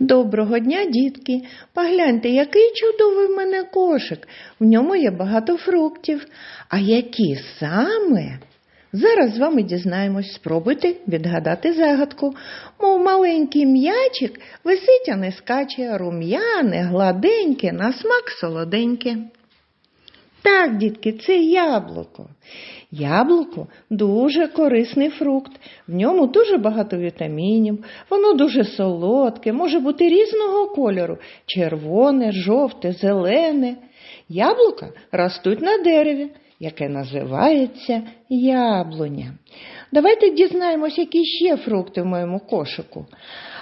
Доброго дня, дітки! Погляньте, який чудовий в мене кошик. В ньому є багато фруктів. А які саме? Зараз з вами дізнаємось, спробуйте відгадати загадку. Мов маленький м'ячик висить, а не скаче, рум'яне, гладеньке, на смак солоденьке. Так, дітки, це яблуко. Яблуко дуже корисний фрукт. В ньому дуже багато вітамінів, воно дуже солодке, може бути різного кольору червоне, жовте, зелене. Яблука ростуть на дереві, яке називається яблуня. Давайте дізнаємось, які ще фрукти в моєму кошику.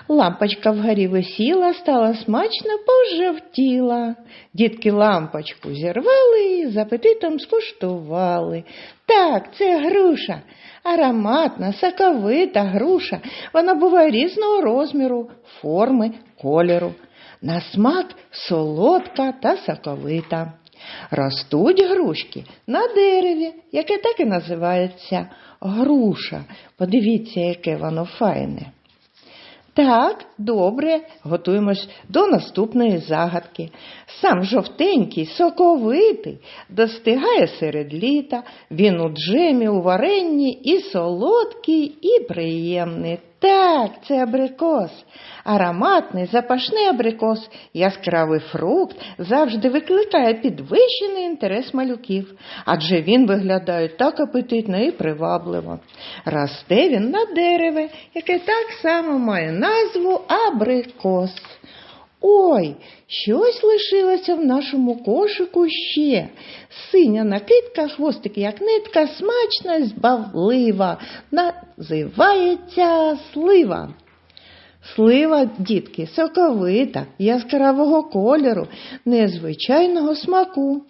Лампочка вгорі висіла, стала смачно пожевтіла. Дітки лампочку зірвали і з апетитом скуштували. Так, це груша, ароматна, соковита груша. Вона буває різного розміру, форми, кольору. На смак солодка та соковита. Ростуть грушки на дереві, яке так і називається груша. Подивіться, яке воно файне. Так, добре, готуємось до наступної загадки. Сам жовтенький, соковитий, достигає серед літа, він у джемі, у варенні і солодкий, і приємний. Так, це абрикос. Ароматний, запашний абрикос, яскравий фрукт завжди викликає підвищений інтерес малюків, адже він виглядає так апетитно і привабливо. Росте він на дереві, яке так само має назву абрикос. Ой, щось лишилося в нашому кошику ще. Синя накидка, хвостик як нитка, смачна, й збавлива, називається слива. Слива, дітки, соковита, яскравого кольору, незвичайного смаку.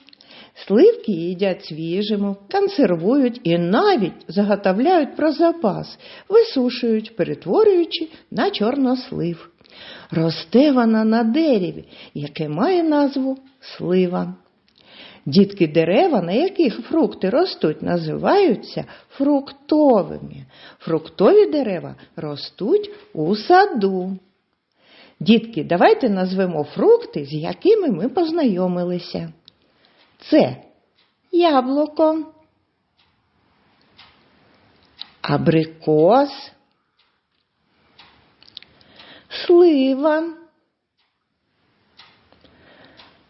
Сливки їдять свіжими, консервують і навіть заготовляють про запас, висушують, перетворюючи на чорнослив. Росте вона на дереві, яке має назву слива. Дітки дерева, на яких фрукти ростуть, називаються фруктовими. Фруктові дерева ростуть у саду. Дітки, давайте назвемо фрукти, з якими ми познайомилися. Це яблуко, абрикос, слива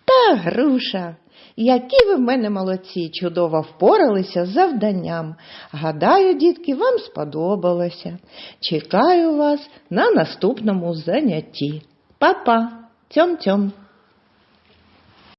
та груша. Які ви в мене молодці, чудово впоралися з завданням. Гадаю, дітки, вам сподобалося. Чекаю вас на наступному занятті. Па-па! Цьом-цьом!